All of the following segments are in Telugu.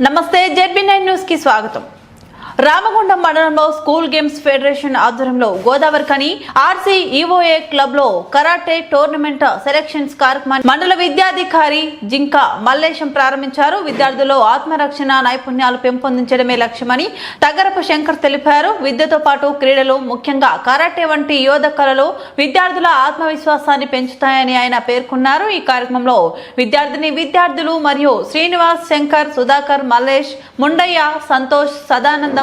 నమస్తే జెడ్బీ నైన్ న్యూస్ కి స్వాగతం రామగుండం మండలంలో స్కూల్ గేమ్స్ ఫెడరేషన్ ఆధ్వర్యంలో గోదావరి కని ఆర్సీ ఈఓఏ క్లబ్లో కరాటే టోర్నమెంట్ సెలక్షన్స్ కార్యక్రమాన్ని మండల విద్యాధికారి జింక మల్లేశం ప్రారంభించారు. విద్యార్థుల్లో ఆత్మరక్షణ నైపుణ్యాలు పెంపొందించడమే లక్ష్యమని తగరపు శంకర్ తెలిపారు. విద్యతో పాటు క్రీడలు ముఖ్యంగా కరాటే వంటి యోధ కళలు విద్యార్థుల ఆత్మవిశ్వాసాన్ని పెంచుతాయని ఆయన పేర్కొన్నారు. ఈ కార్యక్రమంలో విద్యార్థిని విద్యార్థులు మరియు శ్రీనివాస్ శంకర్ సుధాకర్ మల్లేష్ ముండయ్య సంతోష్ సదానందం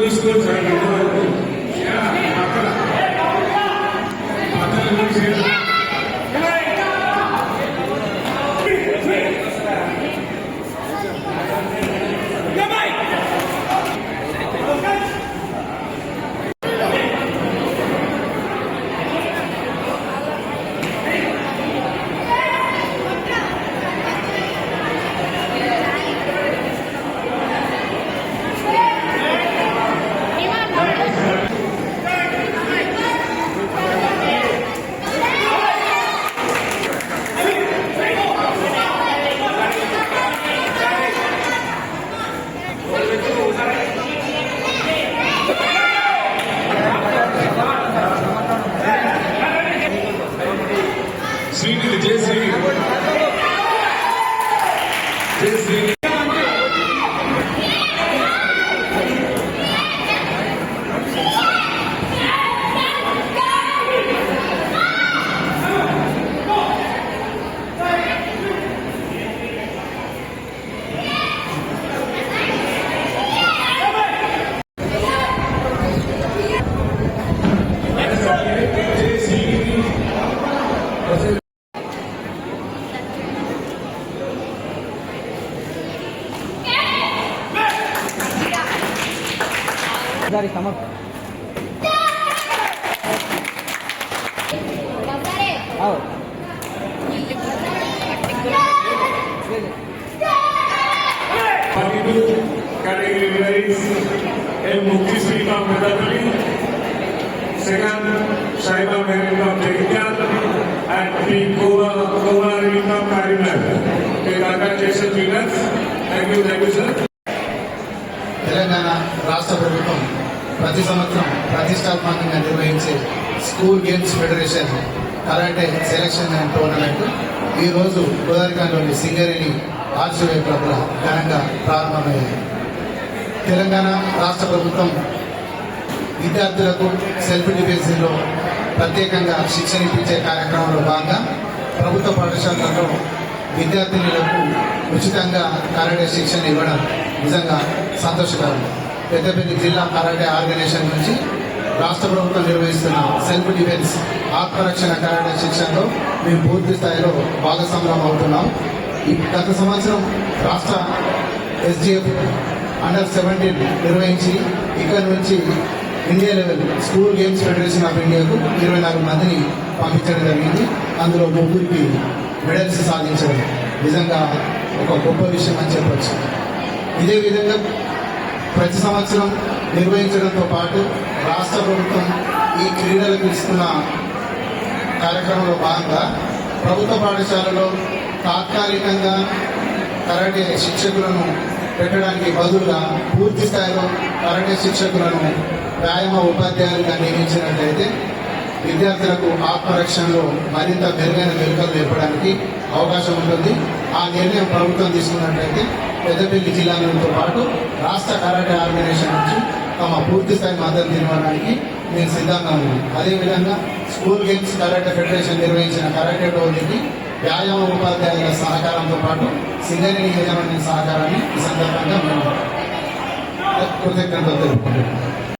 తీసుకొని సార్ ఇంతవరకు దారి సమక్ आओ Forty-two category winners A. Mukti Sriram Vedapalli. Second, Shaiba Merin from Jagitian and P. Kova Kumari from Karimnagar. Okay, congratulations winners. Thank you, thank you, sir. Telangana రాష్ట్ర ప్రభుత్వం ప్రతి సంవత్సరం ప్రతిష్టాత్మకంగా నిర్వహించే school games federation karate selection and tournament ఈ రోజు సింగరేణి ఆర్షవే క్లబ్ల ఘనంగా ప్రారంభమయ్యాయి తెలంగాణ రాష్ట్ర ప్రభుత్వం విద్యార్థులకు సెల్ఫ్ డిఫెన్స్లో ప్రత్యేకంగా శిక్షణ ఇప్పించే కార్యక్రమంలో భాగంగా ప్రభుత్వ పాఠశాలల్లో విద్యార్థినులకు ఉచితంగా కరాటే శిక్షణ ఇవ్వడం నిజంగా సంతోషకరం. పెద్దపల్లి జిల్లా కరాటే ఆర్గనైజేషన్ నుంచి రాష్ట్ర ప్రభుత్వం నిర్వహిస్తున్న సెల్ఫ్ డిఫెన్స్ ఆత్మరక్షణ కరాటే శిక్షణలో మేము పూర్తి స్థాయిలో భాగస్వామ్యం అవుతున్నాం. ఈ గత సంవత్సరం రాష్ట్ర ఎస్డిఎఫ్ అండర్ సెవెంటీన్ నిర్వహించి ఇక్కడ నుంచి India level school games federation of ఇండియాకు ఇరవై నాలుగు మందిని పంపించడం జరిగింది. అందులో ముగ్గురికి మెడల్స్ సాధించడం నిజంగా ఒక గొప్ప విషయం అని చెప్పచ్చు. ఇదే విధంగా ప్రతి సంవత్సరం నిర్వహించడంతో పాటు రాష్ట్ర ప్రభుత్వం ఈ క్రీడలకు ఇస్తున్న కార్యక్రమంలో భాగంగా ప్రభుత్వ పాఠశాలలో తాత్కాలికంగా కరాటే శిక్షకులను పెట్టడానికి బదులుగా పూర్తి స్థాయిలో కరాటే శిక్షకులను వ్యాయామ ఉపాధ్యాయులుగా నియమించినట్లయితే విద్యార్థులకు ఆత్మరక్షణలో మరింత మెరుగైన మెరుగులు నేర్పడానికి అవకాశం ఉంటుంది. ఆ నిర్ణయం ప్రభుత్వం తీసుకున్నట్లయితే పెద్దపల్లి జిల్లాలతో పాటు రాష్ట్ర కరాటే ఆర్గనైజేషన్ నుంచి తమ పూర్తి స్థాయి మద్దతు ఇవ్వడానికి నేను సిద్ధంగా ఉన్నాను. అదేవిధంగా స్కూల్ గేమ్స్ కరాటే ఫెడరేషన్ నిర్వహించిన కరాటే టోర్నీకి వ్యాయామ ఉపాధ్యాయుల సహకారంతో పాటు సింగరేణి యజమాని సహకారాన్ని ఈ సందర్భంగా మేము కృతజ్ఞతలు తెలుపుకుంటున్నాం.